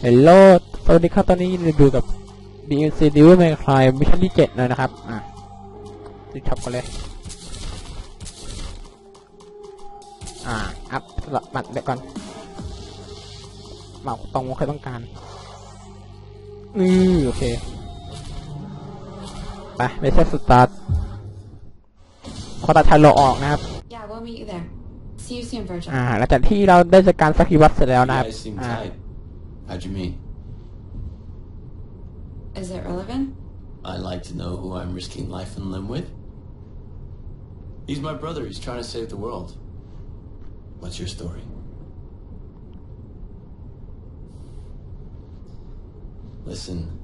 เฮลโลสวัสดีครับตอนนี้รีวิวกับ BNC d e v i l May Cry มิชชั่นที่เจ็ดเลยนะครับ อะติดช็อปกันเลย อ่า อัพสลับบัตรเดี๋ยวก่อนเหมาตรงว่าใครต้องการอือโอเค ไปไม่ใช่สตาร์ทขอตัดทันโลออกนะครับ Yeah, we'll meet you there. See you soon, Virgil. อ่าหลังจากที่เราได้จัดการสกิวัตเสร็จแล้วนะครับ You guys seem อ่า tight. How'd you mean? Is that relevant? I like to know who I'm risking life and limb with. He's my brother. He's trying to save the world. What's your story? Listen,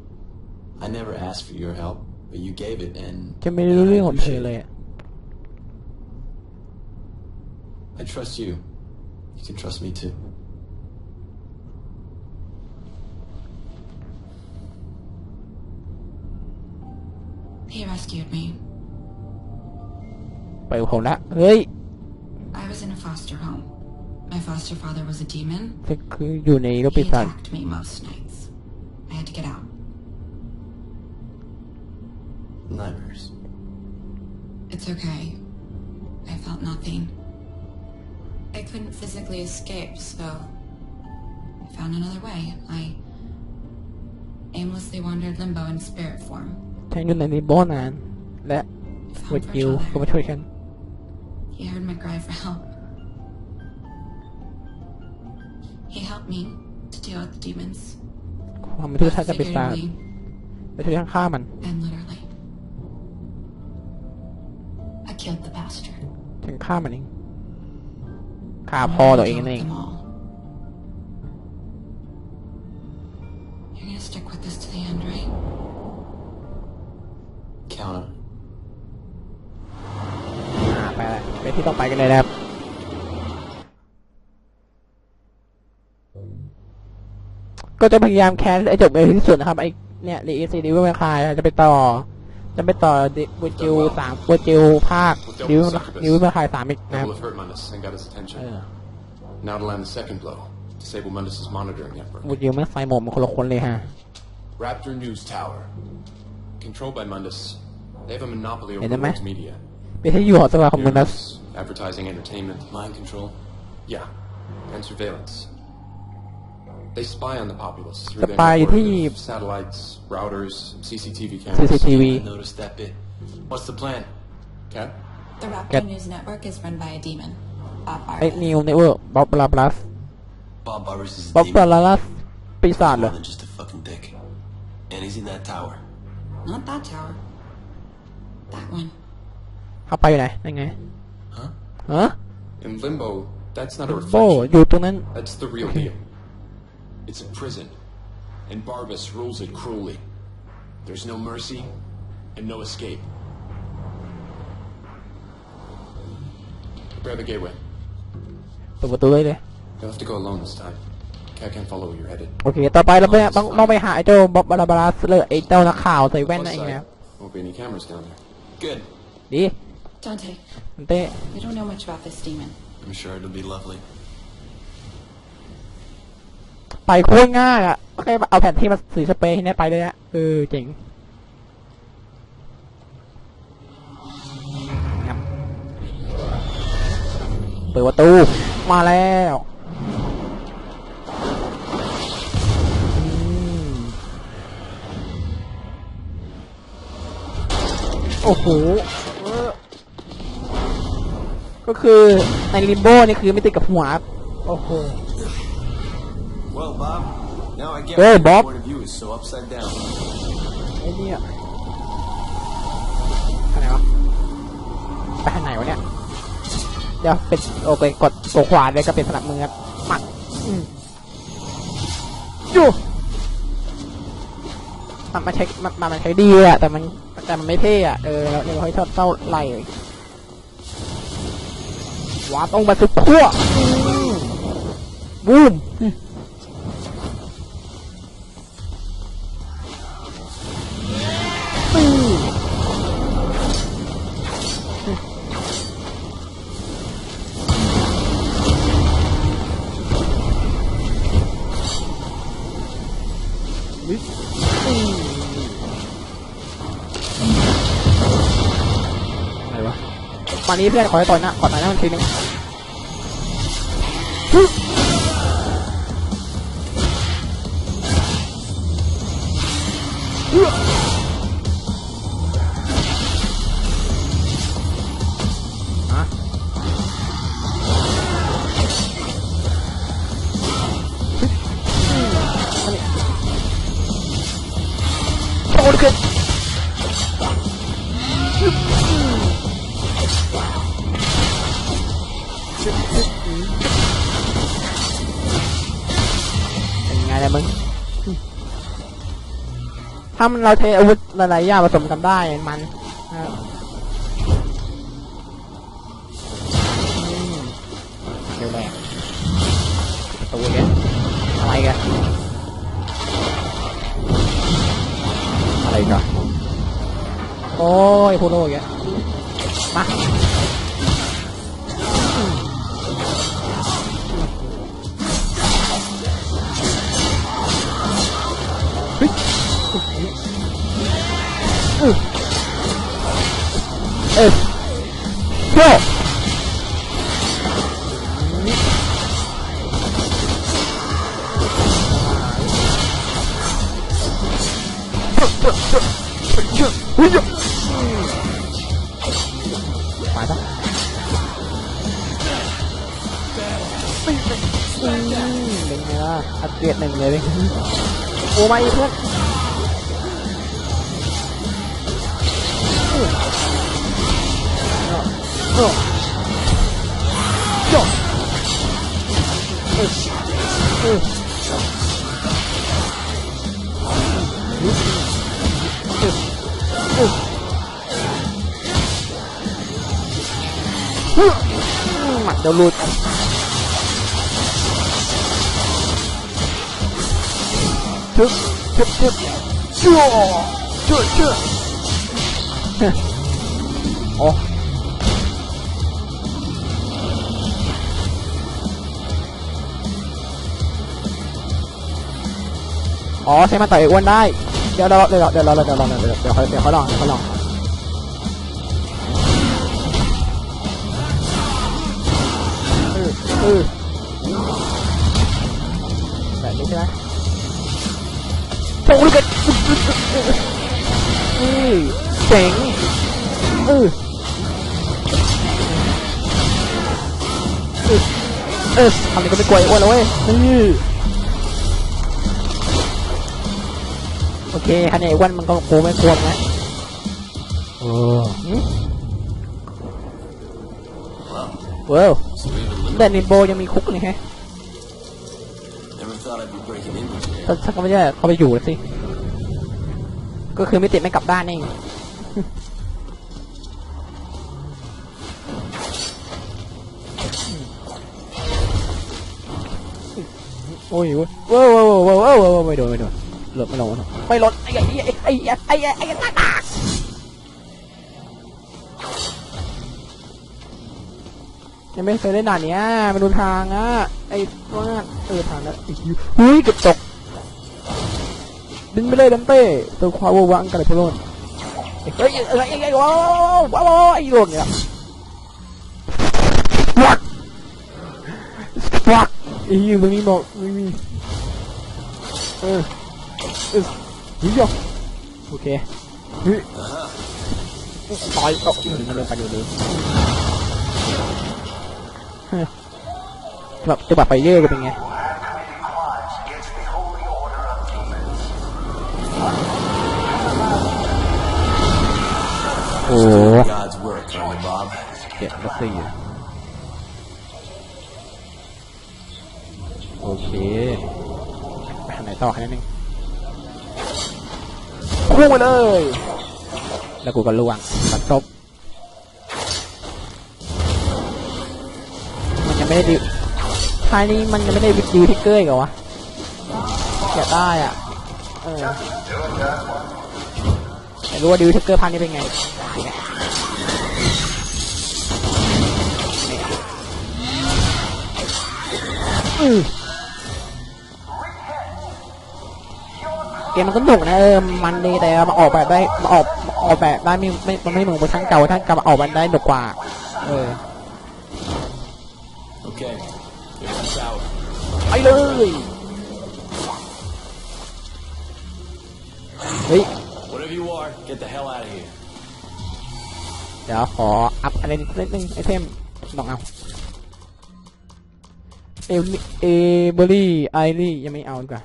I never asked for your help, but you gave it and... Can we do I appreciate. I trust you. You can trust me too. He rescued me. ไปกับผมละ เฮ้ย I was in a foster home. My foster father was a demon. จะคืออยู่ในโลก He ปีศาจ attacked me most nights. I had to get out. Nightmares. It's okay. I felt nothing. I couldn't physically escape, so I found another way. I aimlessly wandered limbo in spirit form. ฉันอยู่ในนิโบนาน และ I ว found จิว Virgil ก็มา there. ช่วยฉัน He heard my cry for help. He helped me to deal with the demons, ความเป็นที่ both ท่านจะปีศาจ figuratively ไปช่วยฉันฆ่ามัน and literally. I killed the bastard. ฉันฆ่ามันเองฆ่าพ่อตัวเองนั่นเอง Them all. ที่ต้องไปกันเลยนะครับก็จะพยายามแคสไอ้จบในที่สุดนะครับไอ้เนี่ยรีซีดิวไม่คลายจะไปต่อ จะไปต่อบูจิวสามบูจิวภาคดิวดิวไม่คลายสามอีกนะครับ Double have hurt Mundus and got his เอ attention. อ Now to land the second blow. Disable Mundus's monitoring network. บูจิวไม่ใส่หมวกมันคนละคนเลยฮะ Raptor News Tower. Controlled by Mundus. They have a monopoly over Hey, the the ma- world's media. ไม่ใช่อยู่หอสภาของมึงนะ News, advertising, entertainment. Mind control. Yeah. And surveillance. They spy on the populace through their Spy networkที่ of satellites, routers, CCTV cameras. CCTV I noticed that bit. What's the plan? Cat? The Raptor Get- News Network is run by a demon, Bob ไอ้ Bartlett. นิวเนเวอร์บ๊อบลาบลัส Bob Barber's is a บ๊อบ demon. ลาบลัสปีศาจเหร more อ than just a fucking dick. And he's in that tower. Not that tower. That one. เข้าไปอยู่ไหนยังไง Huh? ฮะ In Limbo, that's not a โบ reflection. อยู่ตรงนั้น That's the real deal. It's a prison, and Barbas rules it cruelly. There's no mercy and no escape. Prepare the gateway. เปิดประตูเลยเลย You'll have to go alone this time. Cat can't follow where you're headed. โอเค ต่อไปเราไปต้องต้องไปหาไอ้เจ้าบ๊อบบลาบลัสเลยไอ้เจ้านักข่าวใส่แว่นนั่นเอง Plus นะครับ side, won't be any cameras down there. Good. ดี Dante, มันเต้ we don't know much about this demon. I'm sure it'll be lovely. ไปโคตรง่ายอะแค่เอาแผ่นที่มาสีสเปรย์ที่นี่ไปเลยอะเออเจ๋งครับเปิดประตู มาแล้วอืมโอ้โหเออ ก็คือในลิมโบนี่คือไม่ติดกับหัวครับโอ้โห Well, Bob, now I get Hey, why your Bob. point of view is so upside down. ไอ้เนี่ยทางไหนวะไปทางไหนวะเนี่ย เดี๋ยวเป็นโอเคกดตัวขวาเลยก็เป็นสนับมือครับหมัดอืมอยู่มันมันใช้มันมันมันใช้ดีอะแต่มันแต่มันไม่เท่อะเออแล้วเราให้ชอบเต้าไหลเลย ว้าต้องมาสุดขั้วอืมบูม มานี้เพื่อนขอให้ต่อยหนะขอต่อยหน้ามันทีนึง ถ้ามันเราเทอาวุธหลายๆอย่างผสมกันได้มันนะครับอืมเดี๋ยวแรกประตูแกอะไรแกอะไรกันโอ้ยพูดโลกเอ้ยโย่มาจ้ะอืมเป็นไงล่ะอัดเกรดหนึ่งเลยมา อีกเพื่อนโอ้โย่เออเออเหมัดเดี๋ยวหลุดชึบชึบชึบชั่วชั่วชั่วโอ้ อ๋อใช้มาต่อยอ้วนได้ เดี๋ยวเราเดี๋ยวเราเดี๋ยวเราเดี๋ยวเราเดี๋ยวเดี๋ยวเขาเดี๋ยวเขาลองเดี๋ยวเขาลองเออเออแบบนี้ใช่ไหมโชว์กันนี่เจ๋งเออเออเออทำนี้ก็ไม่กลัวไอ้อ้วนแล้วเว้ย โอเคคะแนนวันมันก็โคไม่ควรนะโอ้เว้าว So even แต่นิโบยังมีคุกนี่แฮะ never thought I'd be breaking into here. ถ้าถ้าเขาไม่ได้เขาไปอยู่สิ ก็คือไม่ติดไม่กลับบ้านเองโอ้ยโอ้ยว้าวว้าวว้าวว้าวว้าวไม่โดนไม่โดน หลบไม่โดนไม่ลดไอ้ไอ้ไอ้ไอ้ไอ้ไอ้ตาตายังไม่เคยเล่นด่านเนี้ยมาดูทางอะไอ้วนั้นเออทางนั้นอีกเฮ้ยเกือบตกบินไปเลยดันเต้ตัวควาววังกันเลยพะโลนเฮ้ยอะไรไอ้ไอ้ว้าวว้าวว้าวไอ้โลนเนี่ย fuck fuck ไอ้ยี่มึงนี่บอกไม่มีเออ ออเฮ้ยโอเคเฮ้ยต่อยตกมันเดินไปเดินแบบจะแบบไปเยอะก็เป็นไงโอ้ God's work, aren't you, Bob? เจ็ดก็สี่โอเคไปทางไหนต่อแค่นั้นเอง พุ่งไปเลย แล้วกูก็ล่วงตัดจบมันยังไม่ได้ดิวท้ายนี้มันยังไม่ได้ดิวทิกเกอร์อีกเหรอวะอยากได้อะเออไม่รู้ว่าดิวทิกเกอร์พันนี้เป็นไงอืม กมมันก็หนุกนะเออมันดีแต่มาออกแบบได้มาออกมาออกแบบได้ไม่ไม่มันไม่เหมือนเวอร์ชันเก่าเวอร์ชันเก่ามาออกแบบได้หนุกกว่า เออ Okay, get us out. ไปเลยเฮ้ย Whatever you are, get the hell out of here. เดี๋ยวขออัพอะไรนิดนึงไอเทมลองเอาเอลเอเบอรี่ไอรี่ยังไม่เอาดีกว่า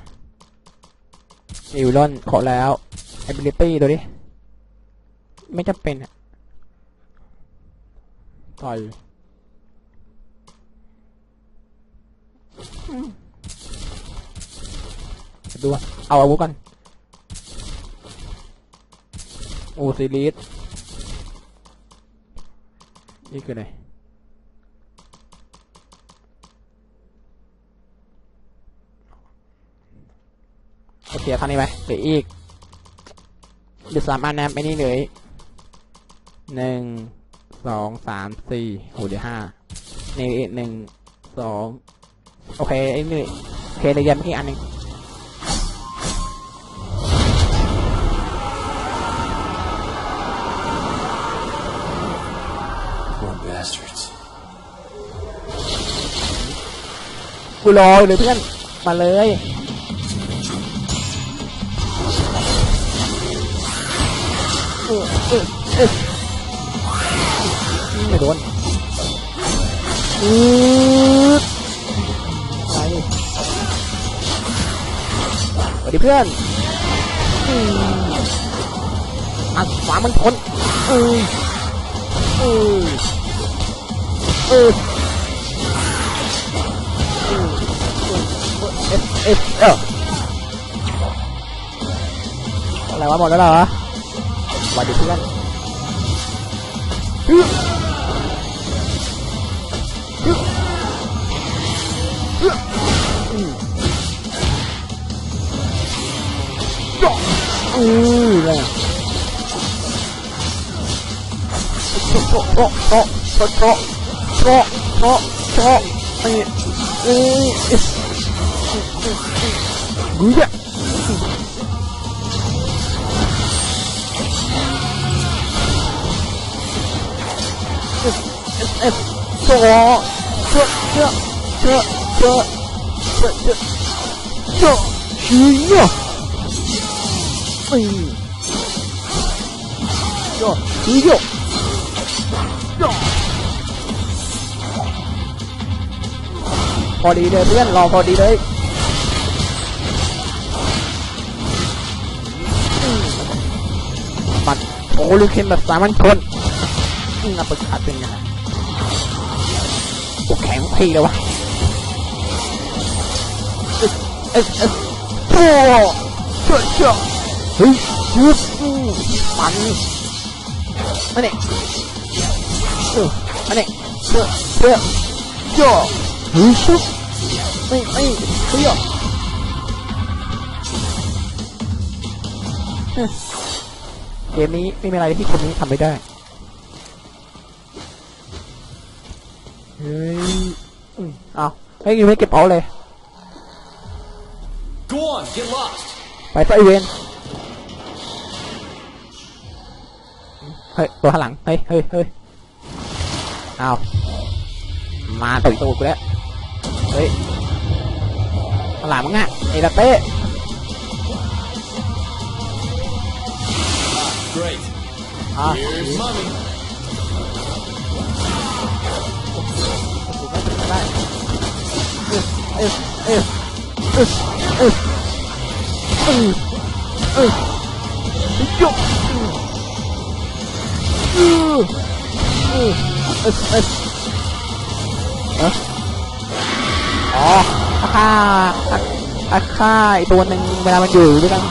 เอลลอนขอแล้ว ability ตัวนี้ไม่จำเป็นอะต่อยอืมดูเอาอาวุธก่อนโอซิลิสนี่คืออะไร โอเคเท่านี้ไหมเหลืออีกเดี๋ยวสามอันนะไปนี่เลยหนึ่งสองสามสี่โหเดี๋ยวห้านี่อีกหนึ่งสองโอเคไอ้นี่โอเคเลยยันไม่กี่อันหนึ่ง Poor bastards. กูรออยู่เลยเพื่อนมาเลย ไม่โดนอือไปสวัสดีเพื่อนอืมอัดขวามันทนอืออืออือเอฟเอฟเอออะไรวะหมดแล้วเหรอส วัสดีเพื่อนฮึฮึฮึอืมย่ออือเลยโชะโชะโชะโชะโช เอฟโซเชอเชอเชอเชอเชอเชอเชอชี้เนาเออชี้เนาพอดีเลยเพื่อนรอพอดีเลยปัดโอ้ลูกเข็มแบบสามัญชนนี่นะประกาศเป็นยังไง โอ้แข็งพี่เลยวะเอสเอสเอสโอ้เชื่อเชื่อเฮ้ยยุบอืมมันมาเนี่ยเออมาเนี่ยเชื่อเชื่อเชื่อเฮ้ยชุบไม่ไม่เชื่อเกมนี้ไม่มีอะไรที่คนนี้ทำไม่ได้ เฮ้ยอืมเอาเฮ้ยยังไม่เก็บเอาเลย Go on, get lost. ไปไฟเวนเฮ้ย ตัวข้างหลัง เฮ้ยเฮ้ยเฮ้ยเอามาต่อยตัวกูแล้ว เฮ้ยข้างหลังมึงอะไอ้ลาเต้ Great. อะ Here's mommy. ได้เอฟเอฟเอฟเอฟเอฟเอฟยกเออเออเอฟเอฟเอออ๋ออาคาอาคาอีกตัวหนึ่งเวลามันอยู่ด้วยกัน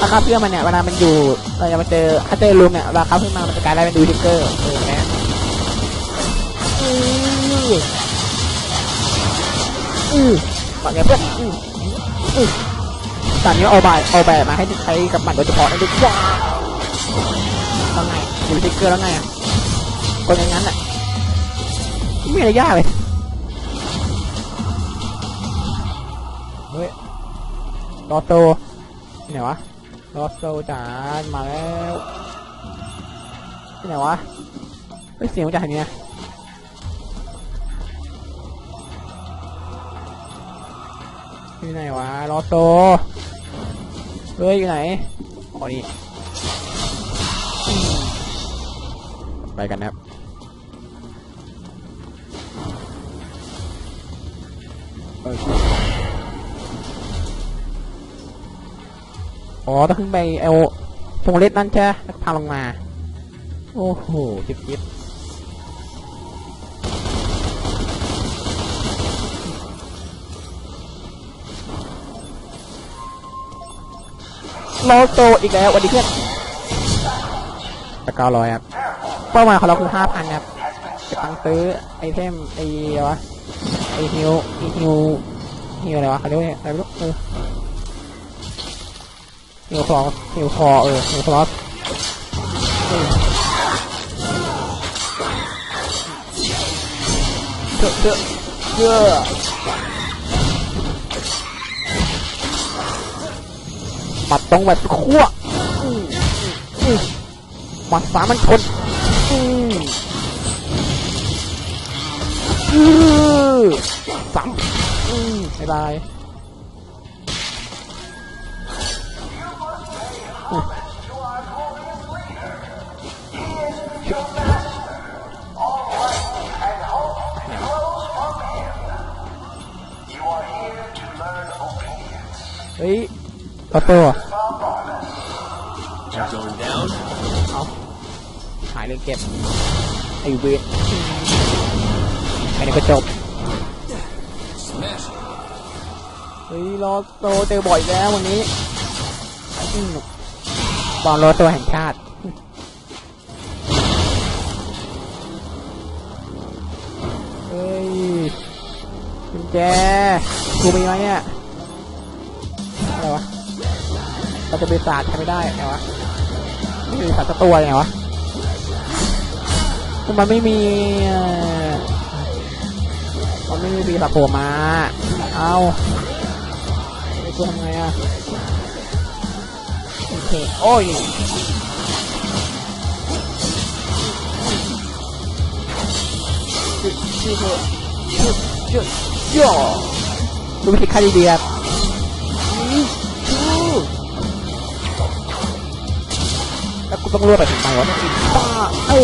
อาคาเพื่อนมันเนี่ยเวลามันอยู่เราจะมาเจอถ้าเจอลุงเนี่ยเวลาเขาขึ้นมามันจะกลายเป็นดูทิกเกอร์เออแม่ อืออือฝังไงเพื่อนอืออือตอนนี้เอาแบบเอาแบบมาให้ใช้กับมันโดยเฉพาะนะดูว้าวว่าไงอยู่สติ๊กเกอแล้วไงอะกดอย่างนั้นอะไม่มีอะไรยากเลยเฮ้ยรอโซที่ไหนวะรอโซจ๋ามาแล้วไหนวะเฮ้ยเสียงมาจากไหนเนี่ย อยู่ไหนวะรอโตเฮ้ยอยู่ไหนอ๋อนี่ไปกันนะครับอ๋อต้องขึ้นไปเอาตรงเล็ดนั่นใช่พาลงมา โอ้โหจิบจิบ โลโตอีกแล้วสวันดีเพื่อนตะเก้าร้อยครับเป้าหมายของเราคือห้าพันครับจะตังค์ซื้อไอเทมไออะไรวะไอฮิวไอฮิวฮิวอะไรวะเขาเรียกว่าอะไรไม่รู้เออฮิวคลอสฮิวคอเออฮิวคลอสเจอเจอเจอ หมัดตรงแบบขั้วหมัดสามันชนสามอืมบ๊ายบาย ตอโต้อะ You're going down? หายเลยเก็บ ไอเวทแค่นี้ก็จบ Smash it. เฮ้ยรอโตเจอบ่อยแล้ววันนี้อืมบอลรอตัวแห่งชาติเฮ้ยกุญแจกูมีไหมเนี่ย เราจะไปศาสตร์ใช้ไม่ได้ไงวะไม่มีศาสตร์สักตัวไงวะมันไม่มีมันไม่มีปีศาจโผล่มา เอาไอ้ตัวทำไงอะโอเค โอ้ยชื่อชื่อเธอชื่อชื่อย่อดูวิธีค่าดีๆครับ ต้องรวบไปถึงไหนวะป้าเอ้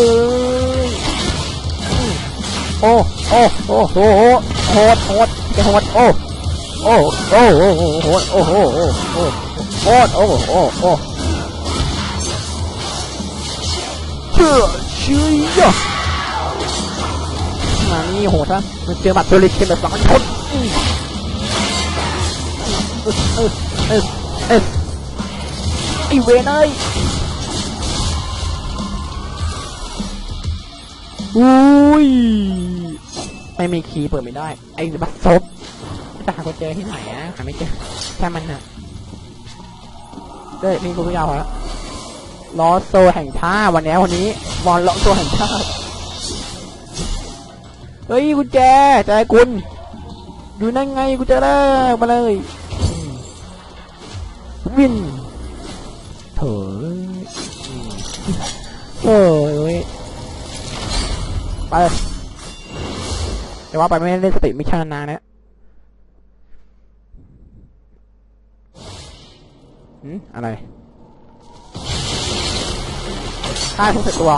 ยอืมโอ้โอ้โอ้โหโหดโหดจะโหดโอ้โอ้โอ้โอ้โหโหดโอ้โหโอ้โหโหดโอ้โอ้โอ้เชื่อเชื่อยมานี่โหดซะมันเจอหมัดโซลิดเป็นแบบสองชนอืมเออเออเออเออไอเวนเอ้ย อุ้ย ไม่มีคีย์เปิดไม่ได้ ไอ้บัตรซบจะหากุญแจที่ไหนอะหาไม่เจอแค่มันน่ะเด้ยนี่กูไม่ยาวพอแล้วลอโซแห่งท่าวันนี้วันนี้บอลลอโซแห่งท่าเฮ้ยกุญแจใจกุลอยู่นั่นไงกุญแจแล้วมาเลยอืมวินเถอะอืมเฮ้ย ไปแต่ว่าไปไม่ได้เล่นสติไม่ชานานนะหืมอะไรฆ่าทุกสัตว์ตัว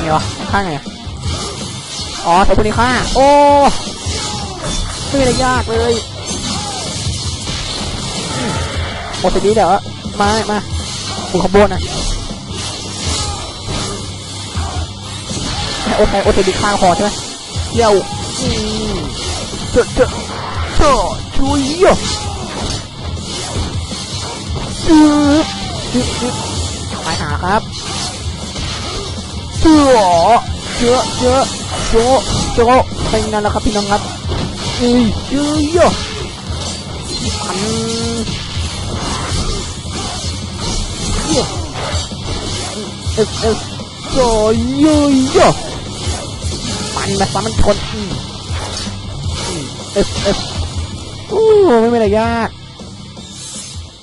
นี่เหรอฆ่าไงอะอ๋อใช้ตัวนี้ฆ่า โอ้ไม่ได้ยากเลย มดสินี้เดี๋ยวมามาคุณขบวนนะโอเคโอเคดีข้างคอใช่ไหมเยี่ยวเจอเจอเจอช่วยอะจืดจืดจืดตายหาครับเจอเจอเจอโจโจเป็นนั่นแหละครับพี่น้องครับอือเจอเยอะพัน เอสเอสโยโยโยมันแบบมันชนเอสเอสอู้ไม่เป็นไรยาก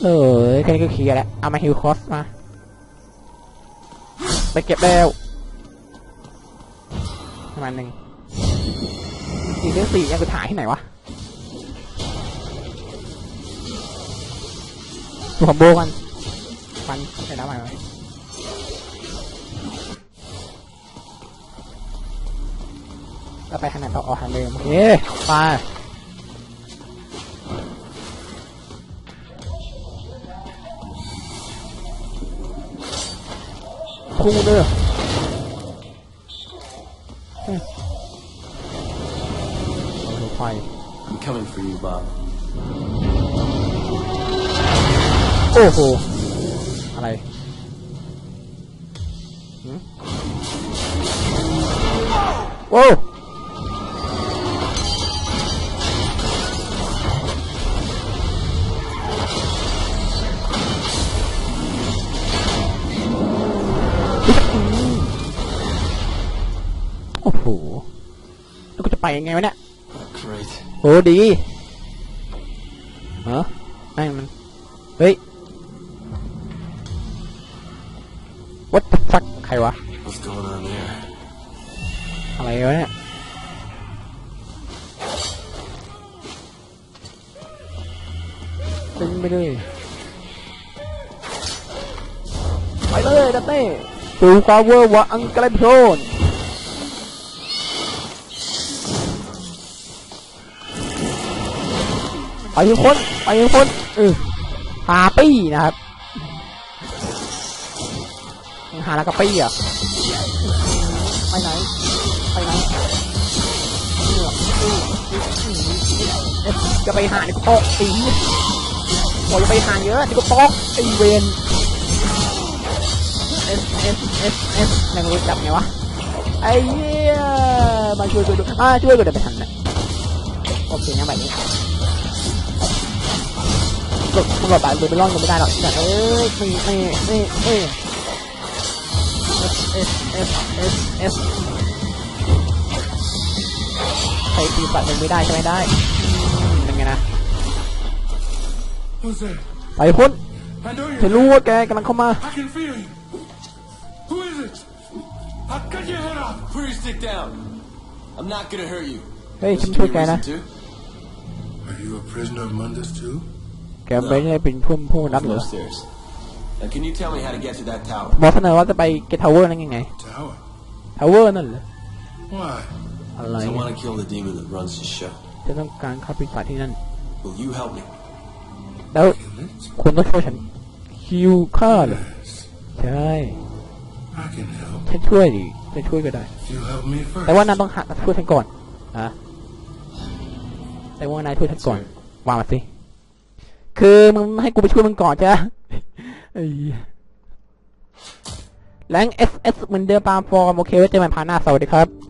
เออแค่นี้ก็เคลียร์แล้ว เอามาฮิวคอสมา ไปเก็บแล้วประมาณหนึ่งอีกเรื่องสี่ยังกูถ่ายที่ไหนวะดูคอมโบกัน ฟันใส่น้ำใหม่ไหมแล้วไปทางไหนต่อออกทางเดิมโอเคไปคู่เด้ออืมเอาดูไฟ I'm coming for you, Bob. โอ้โห อะไรหืมโว้วโอ้โห แล้วกูจะไปยังไงวะเนี่ย Great. โอ้ดีเหรอแม่งมัน เฮ้ย what the fuck ใครวะ What's going on there? อะไรวะเนี่ย ตึงไปเลย ไปเลยดัตเต้สู่ความเวอร์วะอังกฤษโพนไปทุกคน ไปทุกคนเออหาปี้นะครับ หาล้วก็ปี้อะไปไหน ไปไหนจะไปหาในกูตกตีโอ้ยไปหาเยอะในกูตกไอเวนเอสเอสเอสเอสยังรู้จับไงวะไอ้เหี้ยมาช่วยกูดูอ่าช่วยกูเดี๋ยวไปทันนะโอเคงั้นแบบนี้หลบหลบไปเลยไปร่อนกันไม่ได้หรอกแต่เอ้ยนี่นี่นี่นี่ S S S S ใครตีปัดมันไม่ได้ใช่ไหมได้อืมเป็นไงนะ Who's there? ไปพ้น I know ฉัน you're รู้ว่าแกกำลังเข้ามา I can feel you. Who is it? I'll cut your head off. Put your stick down. I'm not gonna hurt you. เฮ้ยฉัน There's ช่วย any แกนะ reason to. Are you a prisoner of Mundus too? แกไม่ได้เป็นผู้ผู้รับ From เหรอ upstairs. Now, can you tell me how to get to that tower? หมอเสนอว่าจะไปเกทาวเวอร์นั่นยังไง Tower. ทาวเวอร์นั่นเหรอ Why? อะไร I เนี่ย want to kill the demon that runs the show. ฉันต้องการเข้าปีศาจที่นั่น Will you help me? แล้ว Kill it? คุณต้องช่วยฉันคิวฆ่าเหรอ Yes. ใช่ I can help. ฉันช่วยดิฉันช่วยก็ได้ You help me first. แต่ว่านายต้องหาช่วยฉันก่อนนะแต่ว่านายช่วยฉันก่อนวางมาสิ คือมึงให้กูไปช่วยมึงก่อนจ้ะ ไอ้เหี้ยแรง SS เหมือนเดิมตามฟอร์มโอเคไว้เจอกันพาร์ทหน้าสวัสดีครับ